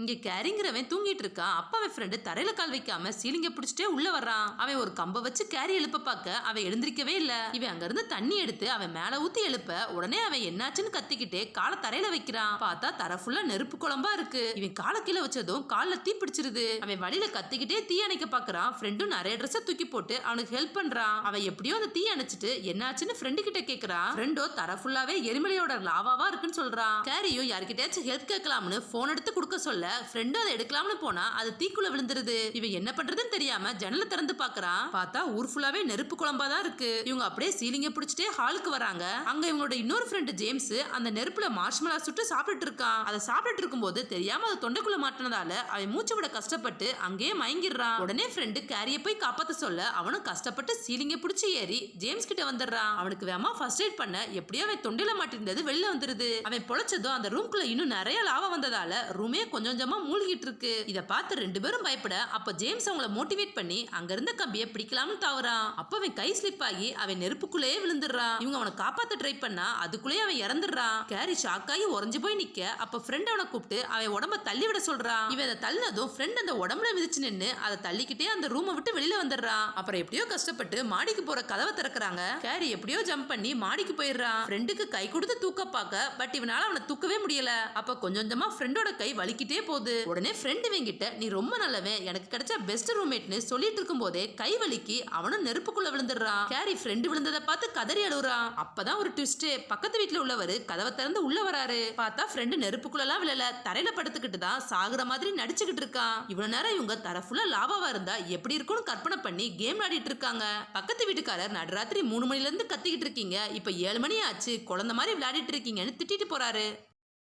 இங்கே கேரிங்கிறவன் தூங்கிட்டு இருக்கான் அப்பாவை ஃப்ரெண்டு தரையில கால் வைக்காம சீலிங்க பிடிச்சிட்டே உள்ள வர்றான். அவன் ஒரு கம்ப வச்சு கேரி எழுப்ப பார்க்க அவன் எழுந்திருக்கவே இல்ல. இவன் அங்கிருந்து தண்ணி எடுத்து அவன் மேல ஊத்தி எழுப்ப உடனே அவன் என்னாச்சுன்னு கத்திக்கிட்டே காலை தரையில வைக்கிறான். பார்த்தா தர ஃபுல்லா நெருப்பு குழம்பா இருக்கு. இவன் காலை கீழே வச்சதும் காலில் தீ பிடிச்சிருது. அவன் வழியில கத்திக்கிட்டே தீ அணைக்க பாக்குறான் ஃப்ரெண்டும் நிறைய ட்ரெஸ் தூக்கி போட்டு அவனுக்கு ஹெல்ப் பண்றான். அவன் எப்படியோ அந்த தீ அணைச்சிட்டு என்னாச்சுன்னு ஃப்ரெண்டு கிட்ட கேக்குறான். ஃப்ரெண்டோ தர ஃபுல்லாவே எரிமலையோட லாவாவா இருக்குன்னு சொல்றான். கேரியும் யார்கிட்டயாச்சும் ஹெல்ப் கேட்கலாம்னு போன் எடுத்து கொடுக்க சொல்ல ஃப்ரெண்டும் அதை எடுக்கலாம்னு போனா அது தீக்குள்ள விழுந்துருது. இவன் என்ன பண்றதுன்னு தெரியாம ஜன்னல திறந்து பாக்குறான். பார்த்தா ஊர் ஃபுல்லாவே நெருப்பு குழம்பா தான் இருக்கு. இவங்க அப்படியே சீலிங்க பிடிச்சிட்டே ஹாலுக்கு வராங்க. அங்க இவங்களோட இன்னொரு ஃப்ரெண்டு ஜேம்ஸ் அந்த நெருப்புல மார்ஷ்மலா சுட்டு சாப்பிட்டுட்டு இருக்கான். அதை சாப்பிட்டுட்டு இருக்கும்போது தெரியாம அது தொண்டைக்குள்ள மாட்டினதால அவன் மூச்சு விட கஷ்டப்பட்டு அங்கேயே மயங்கிடுறான். உடனே ஃப்ரெண்டு கேரிய போய் காப்பாத்த சொல்ல அவனும் கஷ்டப்பட்டு சீலிங்க பிடிச்சி ஏறி ஜேம்ஸ் கிட்ட வந்துடுறான். அவனுக்கு வேமா ஃபர்ஸ்ட் எய்ட் பண்ண எப்படியோ அவன் தொண்டையில மாட்டிருந்தது வெளில வந்துருது. அவன் பொழைச்சதும் அந்த ரூம்குள்ள இன்னும் நிறைய லாபம் வந்ததால ரூமே கொஞ்சம் கொஞ்சமா மூழ்கிட்டு இருக்கு இத பார்த்து ரெண்டு பேரும் பயப்பட அப்ப ஜேம்ஸ் அவங்கள மோட்டிவேட் பண்ணி அங்க இருந்த கம்பியை பிடிக்கலாம்னு தாவறான். அப்ப அவன் கை ஸ்லிப் ஆகி அவன் நெருப்புக்குள்ளேயே விழுந்துடுறான். இவங்க அவனை காப்பாத்த ட்ரை பண்ணா அதுக்குள்ளேயே அவன் இறந்துடுறான். கேரி ஷாக் ஆகி உறைஞ்சு போய் நிக்க அப்ப ஃப்ரெண்ட் அவனை கூப்பிட்டு அவன் உடம்ப தள்ளி விட சொல்றான். இவன் அதை தள்ளினதும் ஃப்ரெண்ட் அந்த உடம்புல மிதிச்சு நின்று அதை தள்ளிக்கிட்டே அந்த ரூமை விட்டு வெளியில வந்துடுறான். அப்புறம் எப்படியோ கஷ்டப்பட்டு மாடிக்கு போற கதவை திறக்கிறாங்க. கேரி எப்படியோ ஜம்ப் பண்ணி மாடிக்கு போயிடுறான். ஃப்ரெண்டுக்கு கை கொடுத்து தூக்க பார்க்க பட் இவனால அவனை தூக்கவே முடியல. அப்ப கொஞ்சம் கொஞ்சமா ஃப்ரெண்டோட கை வலிக்கிட்டே போகுது உடனே ஃப்ரெண்டு கிட்ட நீ ரொம்ப நல்லவன். எனக்கு கிடைச்ச பெஸ்ட் ரூம்மேட்னு சொல்லிட்டு இருக்கும் போதே கை வலிக்கு. அவனும் நெருப்புக்குள்ள விழுந்துடுறான். கேரி ஃப்ரெண்டு விழுந்ததை பார்த்து கதறி அழுகுறான் அப்பதான் ஒரு ட்விஸ்ட் பக்கத்து வீட்டுல உள்ளவர் கதவை திறந்து உள்ள வராரு. பார்த்தா ஃப்ரெண்டு நெருப்புக்குள்ளலாம் விழல. தரையில படுத்துக்கிட்டு தான் சாகுற மாதிரி நடிச்சுக்கிட்டு இருக்கான். இவ்வளவு நேரம் இவங்க தர ஃபுல்லா லாபாவா இருந்தா எப்படி இருக்கும்னு கற்பனை பண்ணி கேம் விளையாடிட்டு இருக்காங்க. பக்கத்து வீட்டுக்காரர் நடுராத்திரி மூணு மணில இருந்து கத்திக்கிட்டு இருக்கீங்க. இப்ப ஏழு மணி ஆச்சு. குழந்தை மாதிரி விளையாடிட்டு இருக்கீங்கன்னு திட்டிட்டு போறாரு.